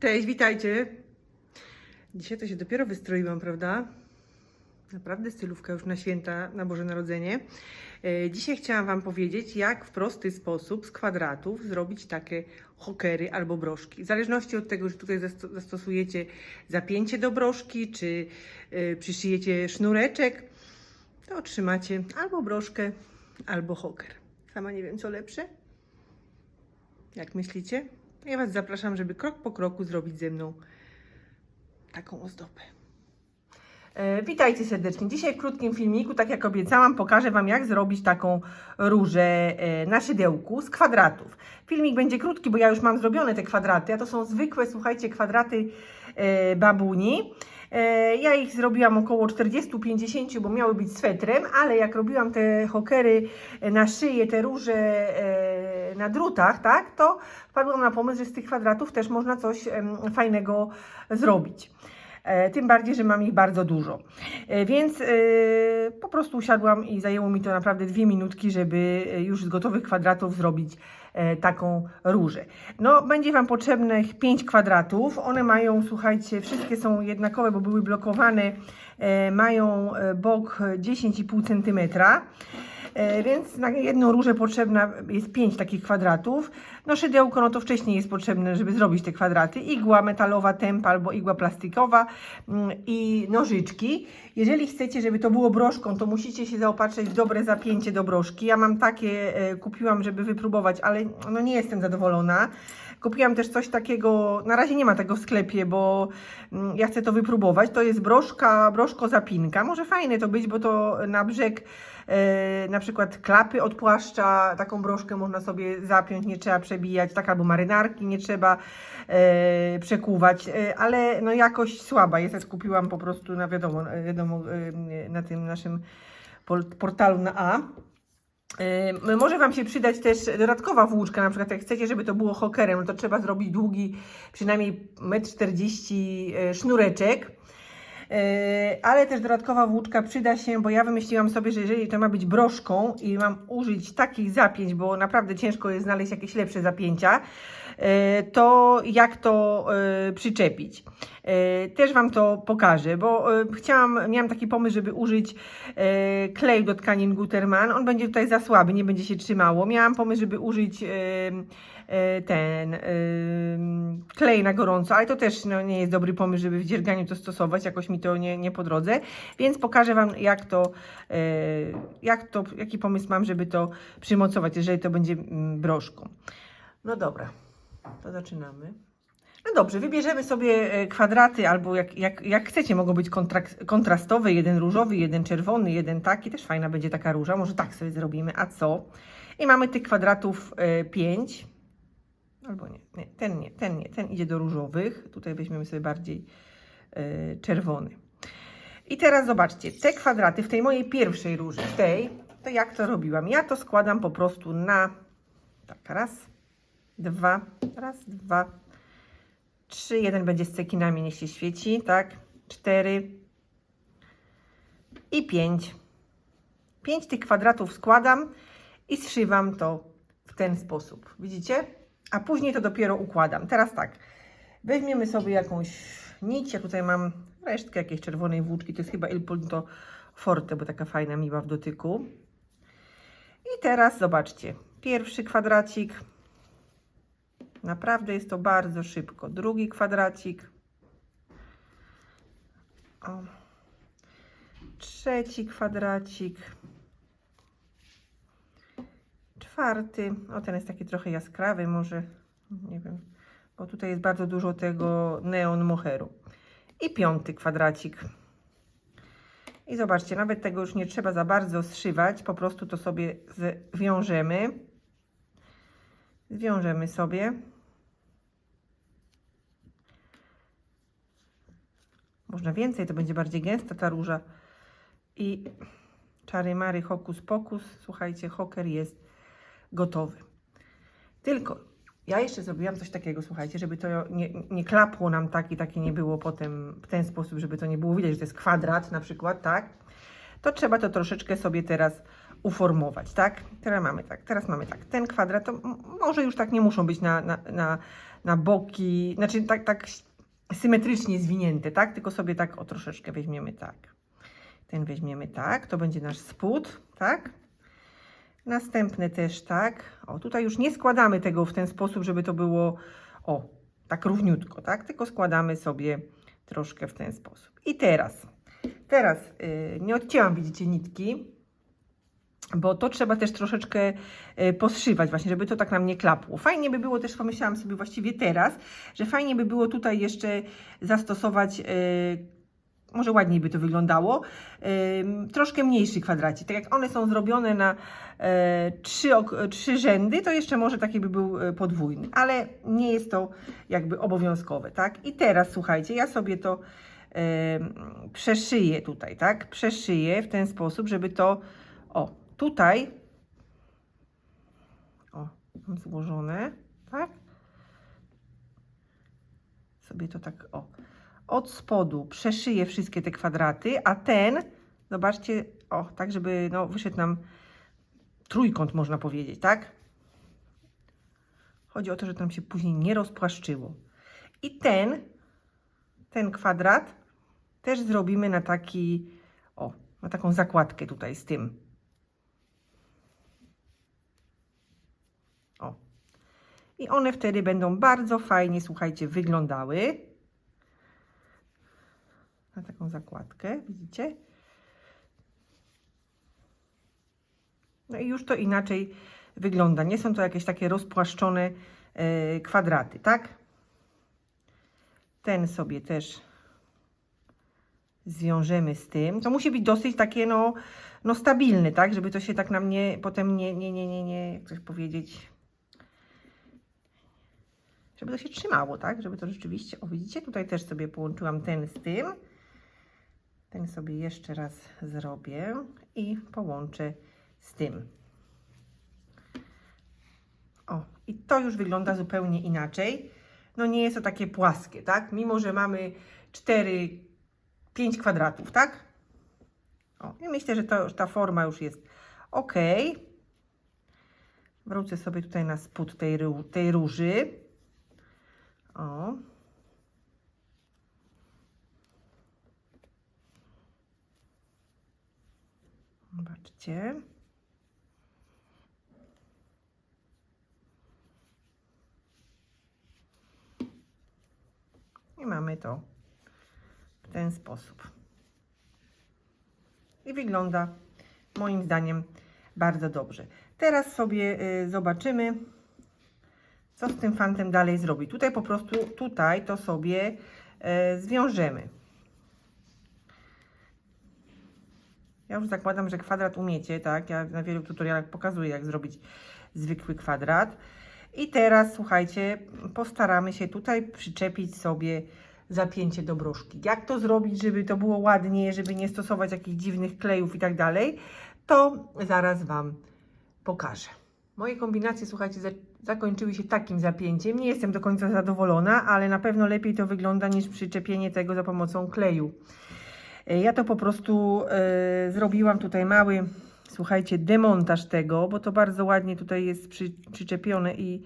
Cześć, witajcie. Dzisiaj to się dopiero wystroiłam, prawda? Naprawdę stylówka już na święta, na Boże Narodzenie. E, Dzisiaj chciałam Wam powiedzieć, jak w prosty sposób z kwadratów zrobić takie hokery albo broszki. W zależności od tego, że tutaj zasto- zastosujecie zapięcie do broszki, czy e, przyszyjecie sznureczek, to otrzymacie albo broszkę, albo hoker. Sama nie wiem, co lepsze. Jak myślicie? Ja Was zapraszam, żeby krok po kroku zrobić ze mną taką ozdobę. E, witajcie serdecznie. Dzisiaj w krótkim filmiku, tak jak obiecałam, pokażę Wam, jak zrobić taką różę e, na szydełku z kwadratów. Filmik będzie krótki, bo ja już mam zrobione te kwadraty, a to są zwykłe, słuchajcie, kwadraty e, babuni. Ja ich zrobiłam około 40-50, bo miały być swetrem, ale jak robiłam te hokery na szyję, te róże na drutach, tak, to wpadłam na pomysł, że z tych kwadratów też można coś fajnego zrobić. E, Tym bardziej, że mam ich bardzo dużo. E, Więc e, po prostu usiadłam i zajęło mi to naprawdę dwie minutki, żeby już z gotowych kwadratów zrobić taką różę. No, będzie Wam potrzebnych 5 kwadratów. One mają, słuchajcie, wszystkie są jednakowe, bo były blokowane. Mają bok 10,5 cm. E, Więc na jedną różę potrzebna jest 5 takich kwadratów. No szydełko, no to wcześniej jest potrzebne, żeby zrobić te kwadraty. Igła metalowa, tempa albo igła plastikowa mm, i nożyczki. Jeżeli chcecie, żeby to było broszką, to musicie się zaopatrzyć w dobre zapięcie do broszki. Ja mam takie, e, kupiłam, żeby wypróbować, ale no nie jestem zadowolona. Kupiłam też coś takiego, na razie nie ma tego w sklepie, bo mm, ja chcę to wypróbować. To jest broszka, broszko zapinka. Może fajne to być, bo to na brzeg e, na przykład klapy od płaszcza, taką broszkę można sobie zapiąć, nie trzeba przebijać, tak albo marynarki nie trzeba e, przekuwać, e, ale no jakość słaba jest, ja kupiłam po prostu na wiadomo, wiadomo e, na tym naszym portalu na A. Może Wam się przydać też dodatkowa włóczka, na przykład jak chcecie, żeby to było hokerem, no to trzeba zrobić długi, przynajmniej 1,40 m sznureczek. Yy, Ale też dodatkowa włóczka przyda się, bo ja wymyśliłam sobie, że jeżeli to ma być broszką i mam użyć takich zapięć, bo naprawdę ciężko jest znaleźć jakieś lepsze zapięcia, to jak to yy, przyczepić. Yy, Też Wam to pokażę, bo chciałam, miałam taki pomysł, żeby użyć kleju do tkanin Gutermann. On będzie tutaj za słaby, nie będzie się trzymało. Miałam pomysł, żeby użyć ten klej na gorąco, ale to też no, nie jest dobry pomysł, żeby w dzierganiu to stosować, jakoś mi to nie, nie po drodze, więc pokażę Wam jak to, jak to, jaki pomysł mam, żeby to przymocować, jeżeli to będzie mm, broszką. No dobra, to zaczynamy. No dobrze, wybierzemy sobie e, kwadraty, albo jak, jak, jak chcecie, mogą być kontrastowe, jeden różowy, jeden czerwony, jeden taki, też fajna będzie taka róża, może tak sobie zrobimy, a co? I mamy tych kwadratów 5, albo nie, nie, ten nie, ten nie, ten idzie do różowych, tutaj weźmiemy sobie bardziej e, czerwony. I teraz zobaczcie, te kwadraty w tej mojej pierwszej róży, w tej, to jak to robiłam? Ja to składam po prostu na, tak, raz, dwa, raz, dwa, trzy, jeden będzie z cekinami, niech się świeci, tak, cztery. I pięć. Pięć tych kwadratów składam i zszywam to w ten sposób, widzicie? A później to dopiero układam. Teraz tak, weźmiemy sobie jakąś nić, ja tutaj mam resztkę jakiejś czerwonej włóczki, to jest chyba Il Punto Forte, bo taka fajna, miła w dotyku. I teraz zobaczcie, pierwszy kwadracik, Naprawdę jest to bardzo szybko. Drugi kwadracik. O. Trzeci kwadracik. Czwarty. O, ten jest taki trochę jaskrawy, może nie wiem, bo tutaj jest bardzo dużo tego neon moheru. I piąty kwadracik. I zobaczcie, nawet tego już nie trzeba za bardzo zszywać, po prostu to sobie zwiążemy. Zwiążemy sobie. Można więcej, to będzie bardziej gęsta ta róża. I czary mary, hokus pokus. Słuchajcie, hoker jest gotowy. Tylko ja jeszcze zrobiłam coś takiego, słuchajcie, żeby to nie, nie klapło nam tak i takie nie było potem w ten sposób, żeby to nie było widać, że to jest kwadrat na przykład, tak? To trzeba to troszeczkę sobie teraz uformować, tak? Teraz mamy tak, teraz mamy tak. Ten kwadrat, to może już tak nie muszą być na, na, na, na boki, znaczy tak, tak symetrycznie zwinięte, tak? Tylko sobie tak o troszeczkę weźmiemy tak. Ten weźmiemy tak, to będzie nasz spód, tak? Następny też tak. O, tutaj już nie składamy tego w ten sposób, żeby to było, o, tak równiutko, tak? Tylko składamy sobie troszkę w ten sposób. I teraz, teraz yy, nie odcięłam, widzicie, nitki, bo to trzeba też troszeczkę y, poszywać właśnie, żeby to tak nam nie klapło. Fajnie by było też, pomyślałam sobie właściwie teraz, że fajnie by było tutaj jeszcze zastosować, y, może ładniej by to wyglądało, troszkę mniejszy kwadracik. Tak jak one są zrobione na e, trzy, trzy rzędy, to jeszcze może taki by był e, podwójny, ale nie jest to jakby obowiązkowe, tak? I teraz słuchajcie, ja sobie to e, przeszyję tutaj, tak? Przeszyję w ten sposób, żeby to, o, tutaj, o, mam złożone, tak? Sobie to tak, o, od spodu przeszyję wszystkie te kwadraty, a ten, zobaczcie, o, tak żeby, no, wyszedł nam trójkąt, można powiedzieć, tak? Chodzi o to, że to nam się później nie rozpłaszczyło. I ten, ten kwadrat też zrobimy na taki, o, na taką zakładkę tutaj z tym. O. I one wtedy będą bardzo fajnie, słuchajcie, wyglądały. Na taką zakładkę, widzicie? No i już to inaczej wygląda. Nie są to jakieś takie rozpłaszczone e, kwadraty, tak? Ten sobie też zwiążemy z tym. To musi być dosyć takie, no, no stabilny, tak? Żeby to się tak nam nie, potem nie, nie, nie, nie, nie, jak coś powiedzieć, żeby to się trzymało, tak? Żeby to rzeczywiście, o widzicie, tutaj też sobie połączyłam ten z tym. Ten sobie jeszcze raz zrobię i połączę z tym. O, i to już wygląda zupełnie inaczej. No nie jest to takie płaskie, tak? Mimo, że mamy 4, 5 kwadratów, tak? O, i myślę, że to, ta forma już jest ok. Wrócę sobie tutaj na spód tej, tej róży. O. Zobaczcie. I mamy to w ten sposób. I wygląda moim zdaniem bardzo dobrze. Teraz sobie y, zobaczymy, co z tym fantem dalej zrobić. Tutaj po prostu, tutaj to sobie y, zwiążemy. Ja już zakładam, że kwadrat umiecie, tak? Ja na wielu tutorialach pokazuję, jak zrobić zwykły kwadrat. I teraz, słuchajcie, postaramy się tutaj przyczepić sobie zapięcie do broszki. Jak to zrobić, żeby to było ładnie, żeby nie stosować jakichś dziwnych klejów i tak dalej, to zaraz Wam pokażę. Moje kombinacje, słuchajcie, za zakończyły się takim zapięciem. Nie jestem do końca zadowolona, ale na pewno lepiej to wygląda niż przyczepienie tego za pomocą kleju. E, Ja to po prostu e, zrobiłam tutaj mały, słuchajcie, demontaż tego, bo to bardzo ładnie tutaj jest przy, przyczepione i,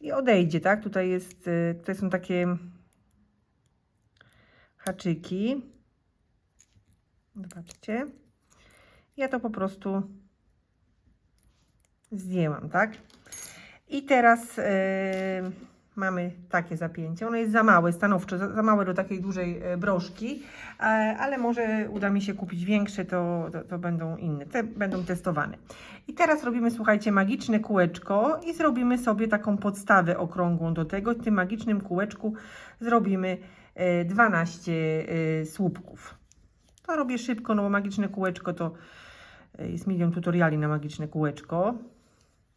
i odejdzie, tak? Tutaj jest, e, tutaj są takie haczyki. Zobaczcie. Ja to po prostu zdjęłam, tak? I teraz e, mamy takie zapięcie. Ono jest za małe, stanowczo, za, za małe do takiej dużej e, broszki, e, ale może uda mi się kupić większe, to, to, to będą inne. Te będą testowane. I teraz robimy, słuchajcie, magiczne kółeczko i zrobimy sobie taką podstawę okrągłą do tego. W tym magicznym kółeczku zrobimy e, 12 e, słupków. To robię szybko, no bo magiczne kółeczko to jest milion tutoriali na magiczne kółeczko.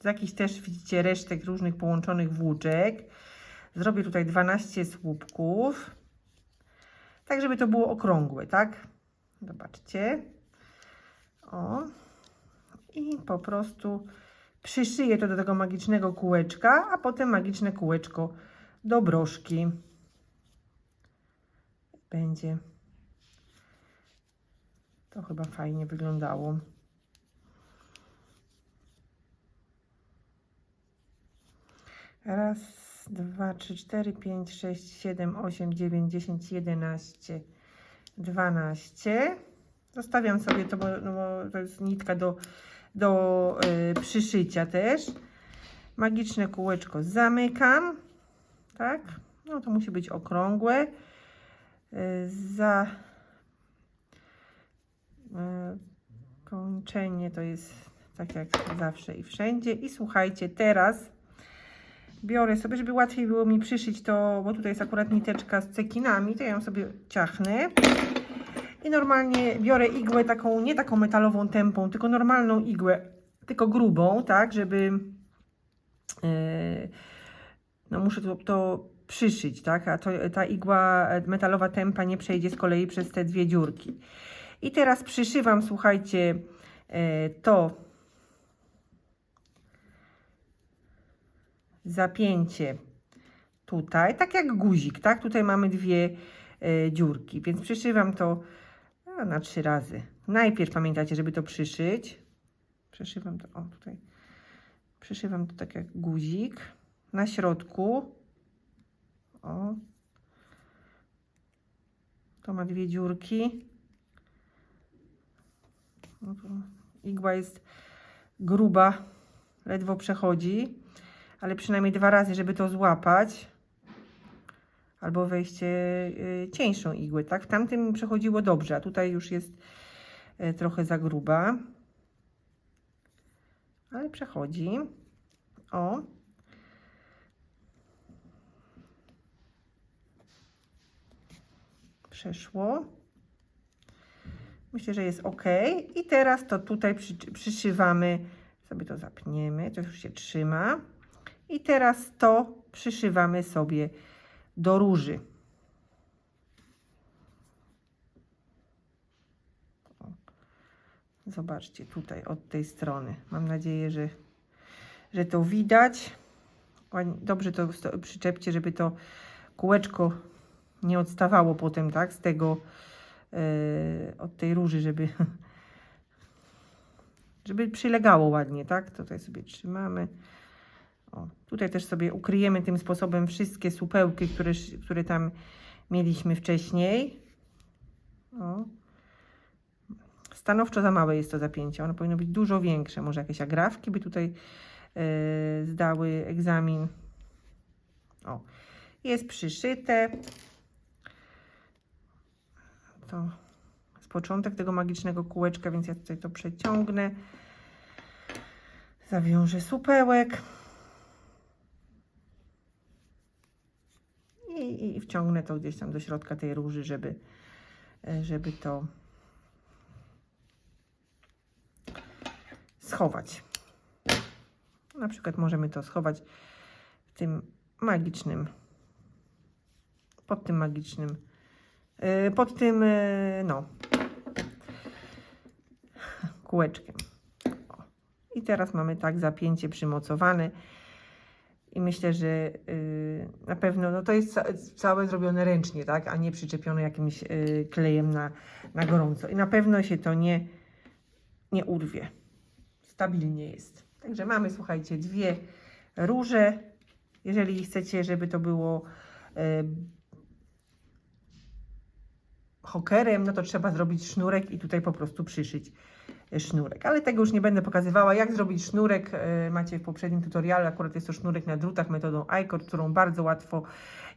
Z jakichś też widzicie resztek różnych połączonych włóczek. Zrobię tutaj 12 słupków. Tak, żeby to było okrągłe, tak? Zobaczcie. O. I po prostu przyszyję to do tego magicznego kółeczka, a potem magiczne kółeczko do broszki. Będzie. To chyba fajnie wyglądało. Raz, dwa, trzy, cztery, pięć, sześć, siedem, osiem, dziewięć, dziesięć, jedenaście, dwanaście. Zostawiam sobie to, bo, no bo to jest nitka do, do y, przyszycia też. Magiczne kółeczko zamykam. Tak? No to musi być okrągłe. Y, za y, kończenie to jest tak jak zawsze i wszędzie. I słuchajcie, teraz biorę sobie, żeby łatwiej było mi przyszyć to, bo tutaj jest akurat niteczka z cekinami, to ja ją sobie ciachnę. I normalnie biorę igłę taką, nie taką metalową tępą, tylko normalną igłę, tylko grubą, tak, żeby e, no muszę to, to przyszyć, tak, a to, ta igła metalowa tępa nie przejdzie z kolei przez te dwie dziurki. I teraz przyszywam, słuchajcie, e, to zapięcie tutaj, tak jak guzik, tak? Tutaj mamy dwie e, dziurki, więc przyszywam to na trzy razy. Najpierw pamiętajcie, żeby to przyszyć. Przyszywam to, o tutaj, przyszywam to tak jak guzik. Na środku, o, to ma dwie dziurki. No igła jest gruba, ledwo przechodzi ale przynajmniej dwa razy, żeby to złapać. Albo wejście y, cieńszą igłę, tak? W tamtym przechodziło dobrze, a tutaj już jest y, trochę za gruba. Ale przechodzi. O. Przeszło. Myślę, że jest ok. I teraz to tutaj przy, przyszywamy, sobie to zapniemy, to już się trzyma. I teraz to przyszywamy sobie do róży. Zobaczcie tutaj od tej strony. Mam nadzieję, że, że to widać. Dobrze to przyczepcie, żeby to kółeczko nie odstawało potem, tak, z tego, e, od tej róży, żeby, żeby przylegało ładnie, tak. Tutaj sobie trzymamy. O, tutaj też sobie ukryjemy tym sposobem wszystkie supełki, które, które tam mieliśmy wcześniej. O. Stanowczo za małe jest to zapięcie. Ono powinno być dużo większe. Może jakieś agrafki by tutaj e, zdały egzamin. O, jest przyszyte. To jest początek tego magicznego kółeczka, więc ja tutaj to przeciągnę. Zawiążę supełek. i, i wciągnę to gdzieś tam do środka tej róży, żeby, e, żeby to schować. Na przykład możemy to schować w tym magicznym, pod tym magicznym, e, pod tym, e, no, kółeczkiem. I teraz mamy tak zapięcie przymocowane. I myślę, że y, na pewno no to jest ca całe zrobione ręcznie, tak? A nie przyczepione jakimś y, klejem na, na gorąco. I na pewno się to nie, nie urwie. Stabilnie jest. Także mamy, słuchajcie, dwie róże. Jeżeli chcecie, żeby to było y, hokerem, no to trzeba zrobić sznurek i tutaj po prostu przyszyć sznurek. Ale tego już nie będę pokazywała. Jak zrobić sznurek e, macie w poprzednim tutorialu. Akurat jest to sznurek na drutach metodą iCord, którą bardzo łatwo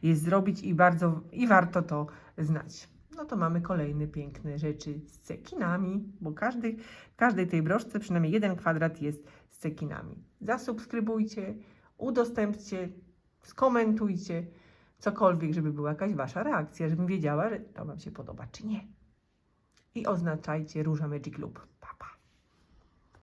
jest zrobić i, bardzo, i warto to znać. No to mamy kolejne piękne rzeczy z cekinami, bo każdy, w każdej tej broszce przynajmniej jeden kwadrat jest z cekinami. Zasubskrybujcie, udostępcie, skomentujcie, cokolwiek, żeby była jakaś Wasza reakcja, żebym wiedziała, że to Wam się podoba, czy nie. I oznaczajcie Róża Magic pa.